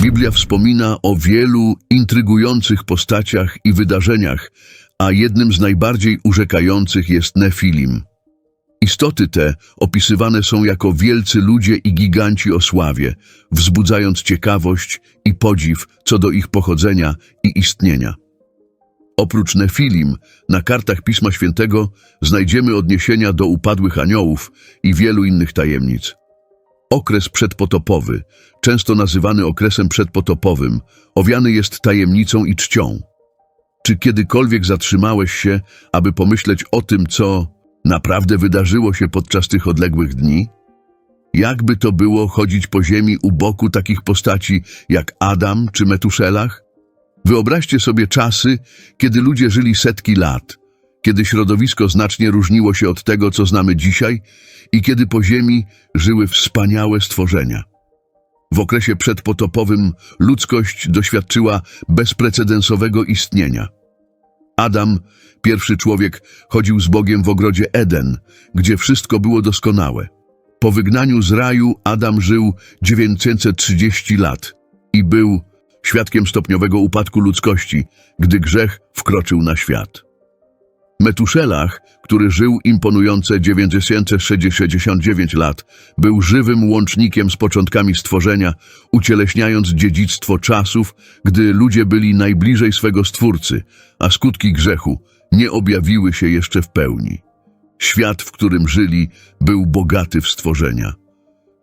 Biblia wspomina o wielu intrygujących postaciach i wydarzeniach, a jednym z najbardziej urzekających jest Nefilim. Istoty te opisywane są jako wielcy ludzie i giganci o sławie, wzbudzając ciekawość i podziw co do ich pochodzenia i istnienia. Oprócz Nefilim, na kartach Pisma Świętego znajdziemy odniesienia do upadłych aniołów i wielu innych tajemnic. Okres przedpotopowy, często nazywany okresem przedpotopowym, owiany jest tajemnicą i czcią. Czy kiedykolwiek zatrzymałeś się, aby pomyśleć o tym, co naprawdę wydarzyło się podczas tych odległych dni? Jakby to było chodzić po ziemi u boku takich postaci jak Adam czy Metuszelach? Wyobraźcie sobie czasy, kiedy ludzie żyli setki lat, kiedy środowisko znacznie różniło się od tego, co znamy dzisiaj i kiedy po ziemi żyły wspaniałe stworzenia. W okresie przedpotopowym ludzkość doświadczyła bezprecedensowego istnienia. Adam, pierwszy człowiek, chodził z Bogiem w ogrodzie Eden, gdzie wszystko było doskonałe. Po wygnaniu z raju Adam żył 930 lat i był świadkiem stopniowego upadku ludzkości, gdy grzech wkroczył na świat. Metuszelach, który żył imponujące 969 lat, był żywym łącznikiem z początkami stworzenia, ucieleśniając dziedzictwo czasów, gdy ludzie byli najbliżej swego Stwórcy, a skutki grzechu nie objawiły się jeszcze w pełni. Świat, w którym żyli, był bogaty w stworzenia.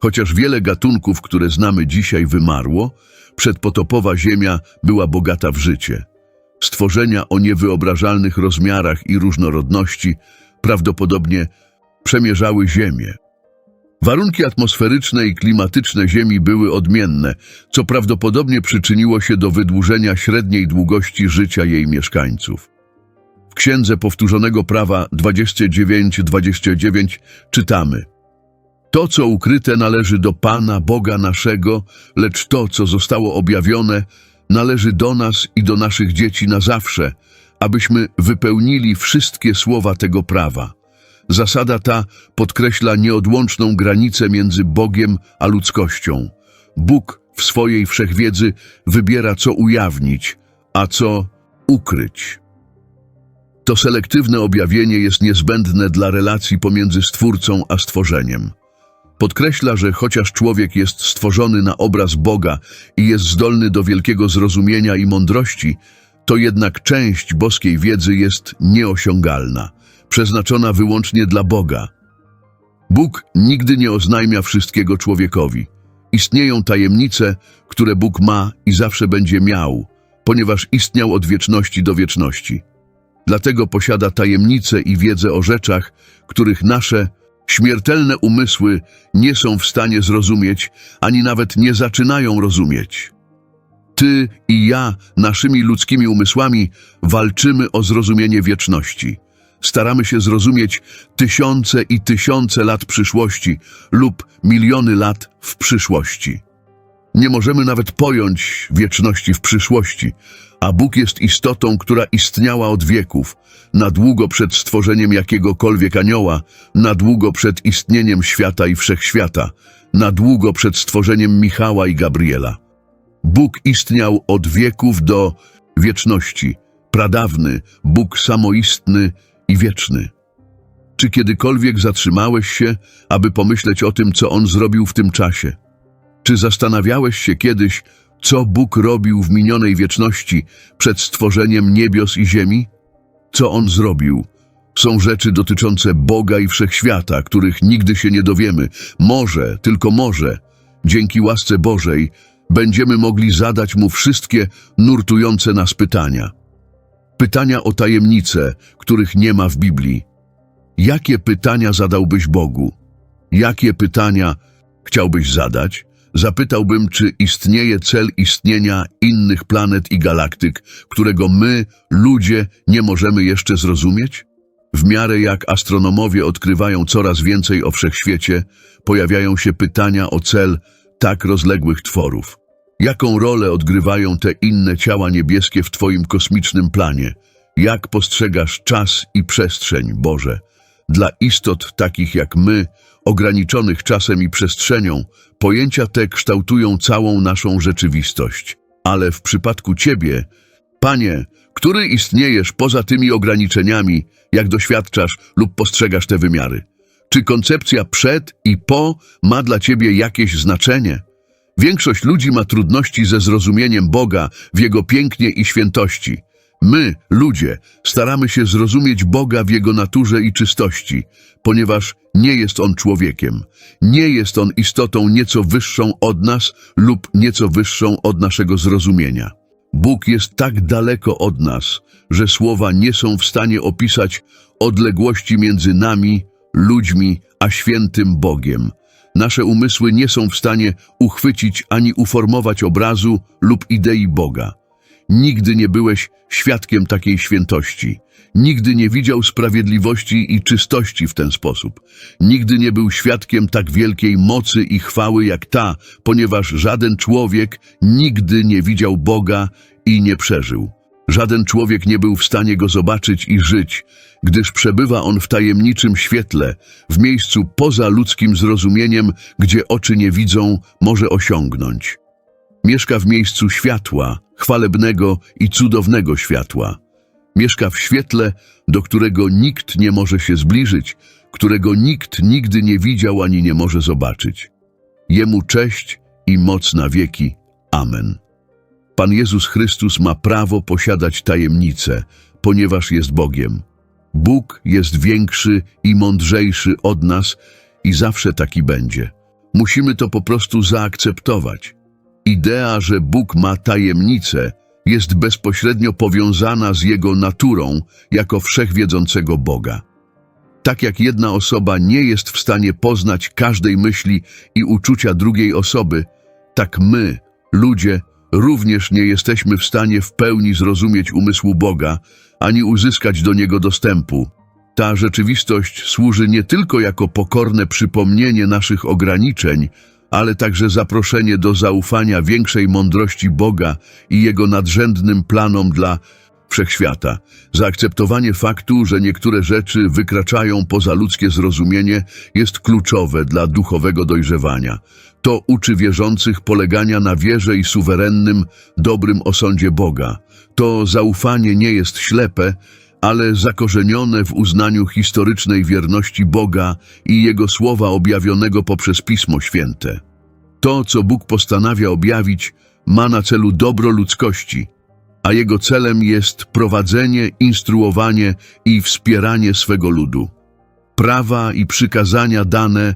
Chociaż wiele gatunków, które znamy dzisiaj, wymarło, przedpotopowa Ziemia była bogata w życie. Stworzenia o niewyobrażalnych rozmiarach i różnorodności prawdopodobnie przemierzały Ziemię. Warunki atmosferyczne i klimatyczne Ziemi były odmienne, co prawdopodobnie przyczyniło się do wydłużenia średniej długości życia jej mieszkańców. W Księdze Powtórzonego Prawa 29-29 czytamy To, co ukryte należy do Pana, Boga naszego, lecz to, co zostało objawione, należy do nas i do naszych dzieci na zawsze, abyśmy wypełnili wszystkie słowa tego prawa. Zasada ta podkreśla nieodłączną granicę między Bogiem a ludzkością. Bóg w swojej wszechwiedzy wybiera, co ujawnić, a co ukryć. To selektywne objawienie jest niezbędne dla relacji pomiędzy Stwórcą a stworzeniem. Podkreśla, że chociaż człowiek jest stworzony na obraz Boga i jest zdolny do wielkiego zrozumienia i mądrości, to jednak część boskiej wiedzy jest nieosiągalna, przeznaczona wyłącznie dla Boga. Bóg nigdy nie oznajmia wszystkiego człowiekowi. Istnieją tajemnice, które Bóg ma i zawsze będzie miał, ponieważ istniał od wieczności do wieczności. Dlatego posiada tajemnice i wiedzę o rzeczach, których nasze śmiertelne umysły nie są w stanie zrozumieć, ani nawet nie zaczynają rozumieć. Ty i ja, naszymi ludzkimi umysłami, walczymy o zrozumienie wieczności. Staramy się zrozumieć tysiące i tysiące lat przyszłości lub miliony lat w przyszłości. Nie możemy nawet pojąć wieczności w przyszłości, a Bóg jest istotą, która istniała od wieków, na długo przed stworzeniem jakiegokolwiek anioła, na długo przed istnieniem świata i wszechświata, na długo przed stworzeniem Michała i Gabriela. Bóg istniał od wieków do wieczności, pradawny, Bóg samoistny i wieczny. Czy kiedykolwiek zatrzymałeś się, aby pomyśleć o tym, co On zrobił w tym czasie? Czy zastanawiałeś się kiedyś, co Bóg robił w minionej wieczności przed stworzeniem niebios i ziemi? Co On zrobił? Są rzeczy dotyczące Boga i wszechświata, których nigdy się nie dowiemy. Może, tylko może, dzięki łasce Bożej, będziemy mogli zadać Mu wszystkie nurtujące nas pytania. Pytania o tajemnice, których nie ma w Biblii. Jakie pytania zadałbyś Bogu? Jakie pytania chciałbyś zadać? Zapytałbym, czy istnieje cel istnienia innych planet i galaktyk, którego my, ludzie, nie możemy jeszcze zrozumieć? W miarę jak astronomowie odkrywają coraz więcej o wszechświecie, pojawiają się pytania o cel tak rozległych tworów. Jaką rolę odgrywają te inne ciała niebieskie w Twoim kosmicznym planie? Jak postrzegasz czas i przestrzeń, Boże? Dla istot takich jak my, ograniczonych czasem i przestrzenią, pojęcia te kształtują całą naszą rzeczywistość. Ale w przypadku Ciebie, Panie, który istniejesz poza tymi ograniczeniami, jak doświadczasz lub postrzegasz te wymiary? Czy koncepcja przed i po ma dla Ciebie jakieś znaczenie? Większość ludzi ma trudności ze zrozumieniem Boga w Jego pięknie i świętości. My, ludzie, staramy się zrozumieć Boga w Jego naturze i czystości, ponieważ nie jest On człowiekiem. Nie jest On istotą nieco wyższą od nas lub nieco wyższą od naszego zrozumienia. Bóg jest tak daleko od nas, że słowa nie są w stanie opisać odległości między nami, ludźmi, a świętym Bogiem. Nasze umysły nie są w stanie uchwycić ani uformować obrazu lub idei Boga. Nigdy nie byłeś świadkiem takiej świętości. Nigdy nie widział sprawiedliwości i czystości w ten sposób. Nigdy nie był świadkiem tak wielkiej mocy i chwały jak ta, ponieważ żaden człowiek nigdy nie widział Boga i nie przeżył. Żaden człowiek nie był w stanie go zobaczyć i żyć, gdyż przebywa on w tajemniczym świetle, w miejscu poza ludzkim zrozumieniem, gdzie oczy nie widzą, może osiągnąć. Mieszka w miejscu światła, chwalebnego i cudownego światła. Mieszka w świetle, do którego nikt nie może się zbliżyć, którego nikt nigdy nie widział ani nie może zobaczyć. Jemu cześć i moc na wieki. Amen. Pan Jezus Chrystus ma prawo posiadać tajemnice, ponieważ jest Bogiem. Bóg jest większy i mądrzejszy od nas i zawsze taki będzie. Musimy to po prostu zaakceptować. Idea, że Bóg ma tajemnice, jest bezpośrednio powiązana z Jego naturą jako wszechwiedzącego Boga. Tak jak jedna osoba nie jest w stanie poznać każdej myśli i uczucia drugiej osoby, tak my, ludzie, również nie jesteśmy w stanie w pełni zrozumieć umysłu Boga, ani uzyskać do Niego dostępu. Ta rzeczywistość służy nie tylko jako pokorne przypomnienie naszych ograniczeń, ale także zaproszenie do zaufania większej mądrości Boga i Jego nadrzędnym planom dla wszechświata. Zaakceptowanie faktu, że niektóre rzeczy wykraczają poza ludzkie zrozumienie, jest kluczowe dla duchowego dojrzewania. To uczy wierzących polegania na wierze i suwerennym, dobrym osądzie Boga. To zaufanie nie jest ślepe, ale zakorzenione w uznaniu historycznej wierności Boga i Jego słowa objawionego poprzez Pismo Święte. To, co Bóg postanawia objawić, ma na celu dobro ludzkości, a Jego celem jest prowadzenie, instruowanie i wspieranie swego ludu. Prawa i przykazania dane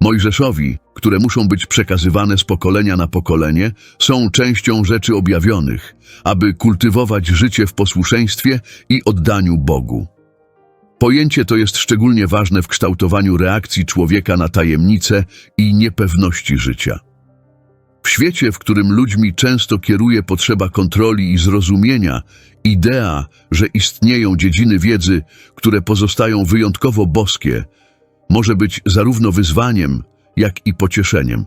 Mojżeszowi, które muszą być przekazywane z pokolenia na pokolenie, są częścią rzeczy objawionych, aby kultywować życie w posłuszeństwie i oddaniu Bogu. Pojęcie to jest szczególnie ważne w kształtowaniu reakcji człowieka na tajemnice i niepewności życia. W świecie, w którym ludźmi często kieruje potrzeba kontroli i zrozumienia, idea, że istnieją dziedziny wiedzy, które pozostają wyjątkowo boskie, może być zarówno wyzwaniem, jak i pocieszeniem.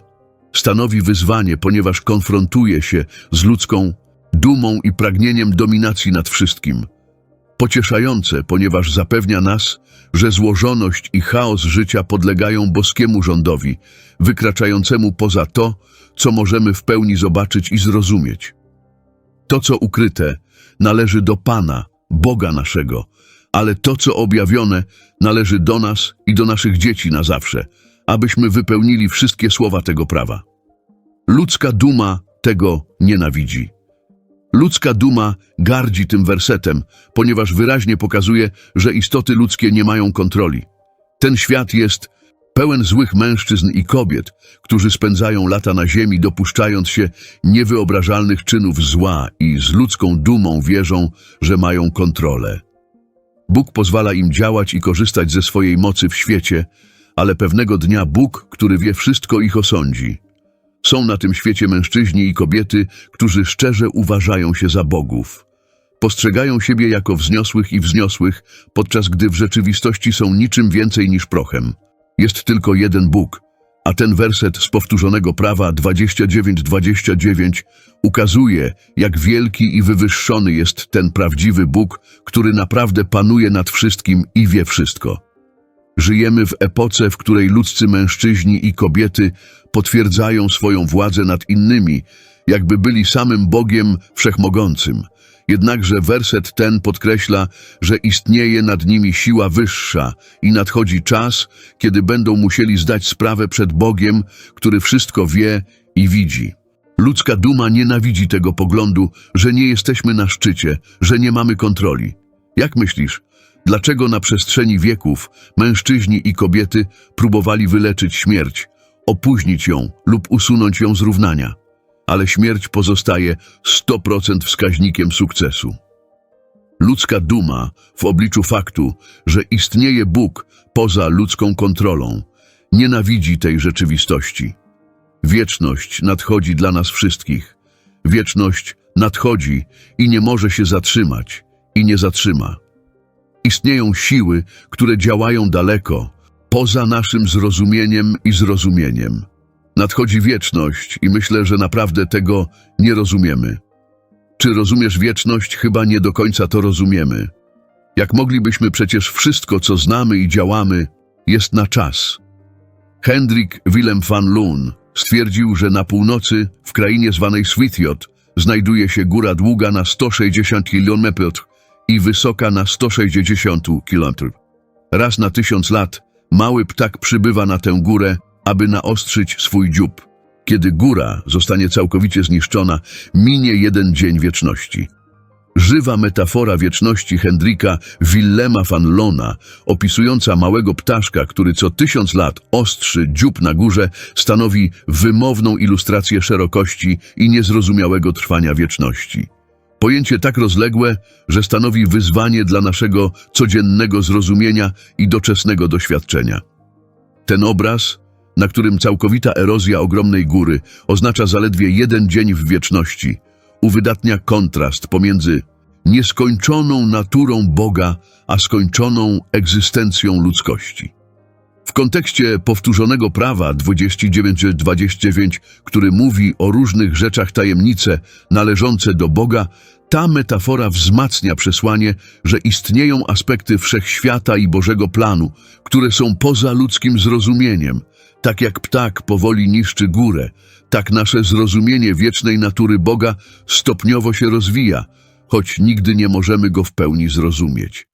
Stanowi wyzwanie, ponieważ konfrontuje się z ludzką dumą i pragnieniem dominacji nad wszystkim. Pocieszające, ponieważ zapewnia nas, że złożoność i chaos życia podlegają boskiemu rządowi, wykraczającemu poza to, co możemy w pełni zobaczyć i zrozumieć. To, co ukryte, należy do Pana, Boga naszego, ale to, co objawione, należy do nas i do naszych dzieci na zawsze, abyśmy wypełnili wszystkie słowa tego prawa. Ludzka duma tego nienawidzi. Ludzka duma gardzi tym wersetem, ponieważ wyraźnie pokazuje, że istoty ludzkie nie mają kontroli. Ten świat jest pełen złych mężczyzn i kobiet, którzy spędzają lata na ziemi, dopuszczając się niewyobrażalnych czynów zła i z ludzką dumą wierzą, że mają kontrolę. Bóg pozwala im działać i korzystać ze swojej mocy w świecie, ale pewnego dnia Bóg, który wie wszystko, ich osądzi. Są na tym świecie mężczyźni i kobiety, którzy szczerze uważają się za bogów. Postrzegają siebie jako wzniosłych i wzniosłych, podczas gdy w rzeczywistości są niczym więcej niż prochem. Jest tylko jeden Bóg, a ten werset z powtórzonego prawa 29-29 ukazuje, jak wielki i wywyższony jest ten prawdziwy Bóg, który naprawdę panuje nad wszystkim i wie wszystko. Żyjemy w epoce, w której ludzcy mężczyźni i kobiety potwierdzają swoją władzę nad innymi, jakby byli samym Bogiem Wszechmogącym. Jednakże werset ten podkreśla, że istnieje nad nimi siła wyższa i nadchodzi czas, kiedy będą musieli zdać sprawę przed Bogiem, który wszystko wie i widzi. Ludzka duma nienawidzi tego poglądu, że nie jesteśmy na szczycie, że nie mamy kontroli. Jak myślisz, dlaczego na przestrzeni wieków mężczyźni i kobiety próbowali wyleczyć śmierć, opóźnić ją lub usunąć ją z równania? Ale śmierć pozostaje 100% wskaźnikiem sukcesu. Ludzka duma w obliczu faktu, że istnieje Bóg poza ludzką kontrolą, nienawidzi tej rzeczywistości. Wieczność nadchodzi dla nas wszystkich. Wieczność nadchodzi i nie może się zatrzymać i nie zatrzyma. Istnieją siły, które działają daleko, poza naszym zrozumieniem i zrozumieniem. Nadchodzi wieczność i myślę, że naprawdę tego nie rozumiemy. Czy rozumiesz wieczność? Chyba nie do końca to rozumiemy. Jak moglibyśmy przecież wszystko, co znamy i działamy, jest na czas. Hendrik Willem van Loon stwierdził, że na północy, w krainie zwanej Swithiot, znajduje się góra długa na 160 km i wysoka na 160 km. Raz na tysiąc lat mały ptak przybywa na tę górę, aby naostrzyć swój dziób. Kiedy góra zostanie całkowicie zniszczona, minie jeden dzień wieczności. Żywa metafora wieczności Hendrika Willema van Lona, opisująca małego ptaszka, który co tysiąc lat ostrzy dziób na górze, stanowi wymowną ilustrację szerokości i niezrozumiałego trwania wieczności. Pojęcie tak rozległe, że stanowi wyzwanie dla naszego codziennego zrozumienia i doczesnego doświadczenia. Ten obraz, na którym całkowita erozja ogromnej góry oznacza zaledwie jeden dzień w wieczności, uwydatnia kontrast pomiędzy nieskończoną naturą Boga, a skończoną egzystencją ludzkości. W kontekście powtórzonego prawa 29-29, który mówi o różnych rzeczach tajemnice należące do Boga, ta metafora wzmacnia przesłanie, że istnieją aspekty wszechświata i Bożego planu, które są poza ludzkim zrozumieniem. Tak jak ptak powoli niszczy górę, tak nasze zrozumienie wiecznej natury Boga stopniowo się rozwija, choć nigdy nie możemy go w pełni zrozumieć.